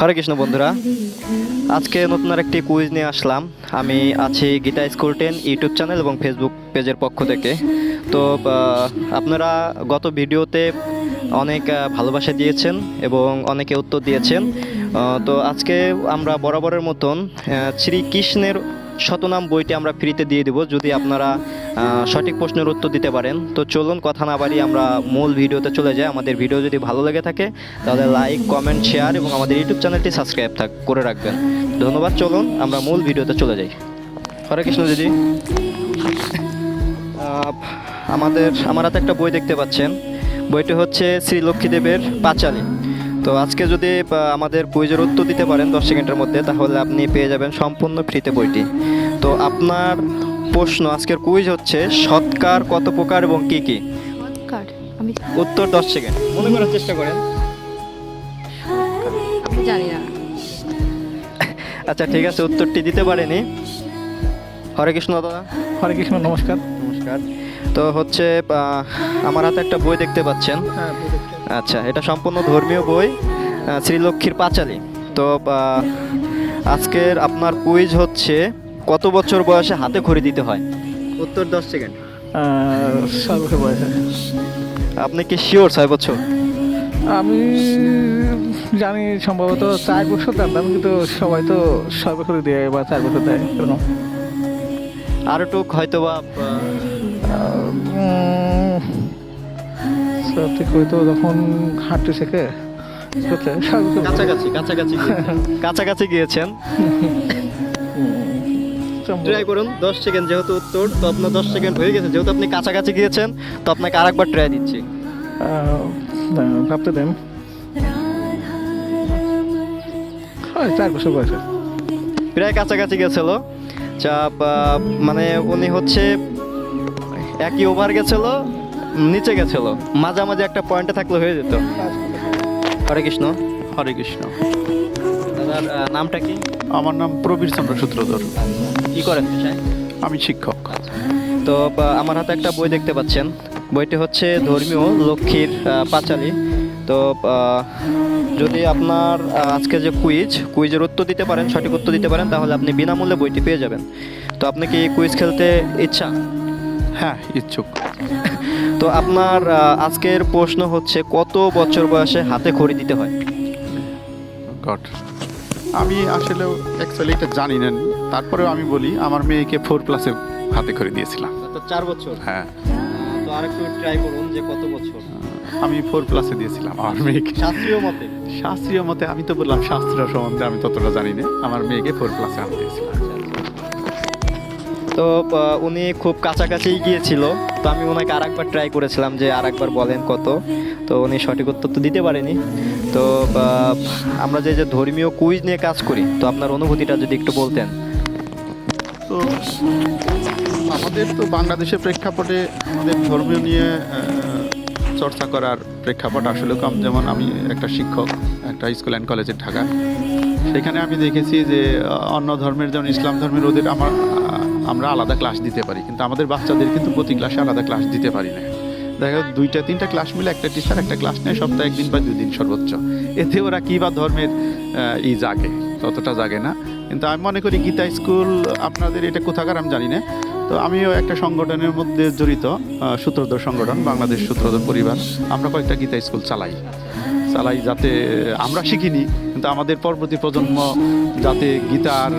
হরে কৃষ্ণ বন্ধুরা, আজকে নতুন আর একটি কুইজ নিয়ে আসলাম। আমি আছি Gita school ten YouTube channel এবং ফেসবুক পেজের পক্ষ থেকে। তো আপনারা গত ভিডিওতে অনেক ভালোবাসা দিয়েছেন এবং অনেকে উত্তর দিয়েছেন। তো আজকে আমরা বরাবরের মতন শ্রীকৃষ্ণের শতনাম বইটি আমরা ফ্রিতে দিয়ে দেব, যদি আপনারা সঠিক প্রশ্নের উত্তর দিতে পারেন। তো চলুন, কথা না বাড়িয়ে আমরা মূল ভিডিওতে চলে যাই। আমাদের ভিডিও যদি ভালো লেগে থাকে, তাহলে লাইক কমেন্ট শেয়ার এবং আমাদের ইউটিউব চ্যানেলটি সাবস্ক্রাইব থাক, করে রাখবেন। ধন্যবাদ, চলুন, আমরা মূল ভিডিওতে চলে যাই। হরে কৃষ্ণ দিদি আমাদের, আমার হাতে একটা বই দেখতে পাচ্ছেন। বইটি হচ্ছে শ্রী লক্ষ্মীদেবের পাঁচালী। তো আজকে যদি আমাদের কুইজের উত্তর দিতে পারেন দশ সেকেন্ডের মধ্যে তাহলে আপনি পেয়ে যাবেন সম্পূর্ণ ফ্রিতে বইটি। তো আপনার প্রশ্ন আজকের কুইজ হচ্ছে সৎকার কত প্রকার এবং কি কি? উত্তর দশ সেকেন্ড। মনে করার চেষ্টা করেন। জানি না। আচ্ছা ঠিক আছে উত্তরটি দিতে পারেনি। হরে কৃষ্ণ দাদা। হরে কৃষ্ণ নমস্কার। নমস্কার। তো হচ্ছে আমার হাতে একটা বই দেখতে পাচ্ছেন। হ্যাঁ আচ্ছা এটা সম্পূর্ণ ধর্মীয় বই শ্রীলক্ষ্মীর পাঁচালী। তো আজকের আপনার কুইজ হচ্ছে কত বছর বয়সে হাতে খড়ি দিতে হয়? উত্তর দশ সেকেন্ড। আপনি কি শিওর ছয় বছর? আমি জানি সম্ভবত চার বছর জানতাম কিন্তু সবাই তো ছয় বছর দিয়ে বা চার বছর দেয় আর একটু হয়তো বা ঠিক হয়তো যখন হাঁটতে শেখে কাছাকাছি কাছাকাছি। কাছাকাছি গিয়েছেন। ট্রাই করুন দশ সেকেন্ড যেহেতু উত্তর তো আপনার দশ সেকেন্ড হয়ে গেছে। যেহেতু আপনি কাছাকাছি গিয়েছেন তো আপনাকে আরেকবার ট্রাই দিচ্ছি। ভাবতে দেন। চার বছর বয়সে। প্রায় কাছাকাছি গেছিল। চাপ মানে উনি হচ্ছে একই ওভার গেছিল নিচে গেছিল। মাঝামাঝি একটা পয়েন্টে থাকলে হয়ে যেত। হরে কৃষ্ণ। হরে কৃষ্ণ। দাদার নামটা কি? আমার নাম প্রবীর চন্দ্র সূত্রধর। কি করেন? আমি শিক্ষক। তো আমার হাতে একটা বই দেখতে পাচ্ছেন। বইটি হচ্ছে ধর্মীয় লক্ষ্মীর পাঁচালী। তো যদি আপনার আজকে যে কুইজ কুইজের উত্তর দিতে পারেন সঠিক উত্তর দিতে পারেন তাহলে আপনি বিনামূল্যে বইটি পেয়ে যাবেন। তো আপনি কি কুইজ খেলতে ইচ্ছা? হ্যাঁ ইচ্ছুক। তো আপনার আজকের প্রশ্ন হচ্ছে কত বছর বয়সে হাতে খড়ি দিতে হয়? গড। আমি আসলে অ্যাকচুয়ালি এটা জানি না। তারপরেও আমি বলি আমার মেয়েকে ফোর প্লাসে হাতে করে দিয়েছিলাম। তো চার বছর? হ্যাঁ। তো আরেকটু ট্রাই করুন যে কত বছর? আমি ফোর ক্লাসে দিয়েছিলাম আমার মেয়েকে। শাস্ত্রীয় মতে? শাস্ত্রীয় মতে আমি তো বললাম শাস্ত্র সম্বন্ধে আমি ততটা জানি না। আমার মেয়েকে ফোর ক্লাসে আমি দিয়েছিলাম। তো উনি খুব কাছাকাছি গিয়েছিল। তো আমি ওনাকে আরেকবার ট্রাই করেছিলাম যে আরেকবার বলেন কত। তো উনি সঠিক উত্তর তো দিতে পারেনি। তো আমরা যে যে ধর্মীয় কুইজ নিয়ে কাজ করি, তো আপনার অনুভূতিটা যদি একটু বলতেন। তো, আমাদের তো বাংলাদেশের প্রেক্ষাপটে আমাদের ধর্মীয় নিয়ে চর্চা করার প্রেক্ষাপট আসলে কম। যেমন আমি একটা শিক্ষক, একটা স্কুল অ্যান্ড কলেজের ঢাকা সেখানে আমি দেখেছি যে অন্য ধর্মের, যেমন ইসলাম ধর্মের ওদের আমার, আমরা আলাদা ক্লাস দিতে পারি, কিন্তু আমাদের বাচ্চাদের কিন্তু প্রতি ক্লাসে আলাদা ক্লাস দিতে পারি না। দেখা দুইটা, তিনটা ক্লাস মিলে একটা টিচার একটা ক্লাস নেয়, সপ্তাহে একদিন বা দুই দিন সর্বোচ্চ। এতে ওরা কী বা ধর্মের ই জাগে, ততটা জাগে না। কিন্তু আমি মনে করি গীতা স্কুল, আপনাদের এটা কোথাকার আমি জানি না। তো আমিও একটা সংগঠনের মধ্যে জড়িত সূত্রধর সংগঠন, বাংলাদেশ সূত্রধর পরিবার। আমরা কয়েকটা গীতা স্কুল চালাই। চালাই যাতে আমরা শিখিনি, কিন্তু আমাদের পরবর্তী প্রজন্ম যাতে গীতার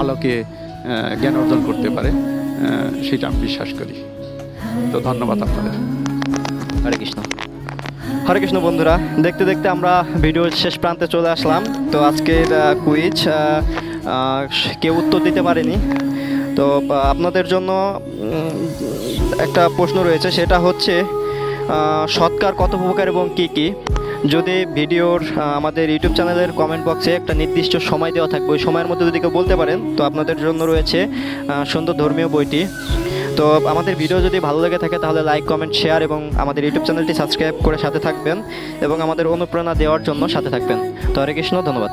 আলোকে জ্ঞান অর্জন করতে পারে সেটা আমি বিশ্বাস করি। তো ধন্যবাদ আপনাদের। হরে কৃষ্ণ। হরে কৃষ্ণ বন্ধুরা, দেখতে দেখতে আমরা ভিডিওর শেষ প্রান্তে চলে আসলাম। তো আজকের কুইজ কেউ উত্তর দিতে পারেনি। তো আপনাদের জন্য একটা প্রশ্ন রয়েছে, সেটা হচ্ছে সৎকার কত প্রকার এবং কি কি? যদি ভিডিওর আমাদের ইউটিউব চ্যানেলের কমেন্ট বক্সে একটা নির্দিষ্ট সময় দেওয়া থাকবে, ওই সময়ের মধ্যে যদি কেউ বলতে পারেন, তো আপনাদের জন্য রয়েছে সুন্দর ধর্মীয় বইটি। তো আমাদের ভিডিও যদি ভালো লেগে থাকে, তাহলে লাইক কমেন্ট শেয়ার এবং আমাদের ইউটিউব চ্যানেলটি সাবস্ক্রাইব করে সাথে থাকবেন এবং আমাদের অনুপ্রেরণা দেওয়ার জন্য সাথে থাকবেন। তো হরে কৃষ্ণ, ধন্যবাদ।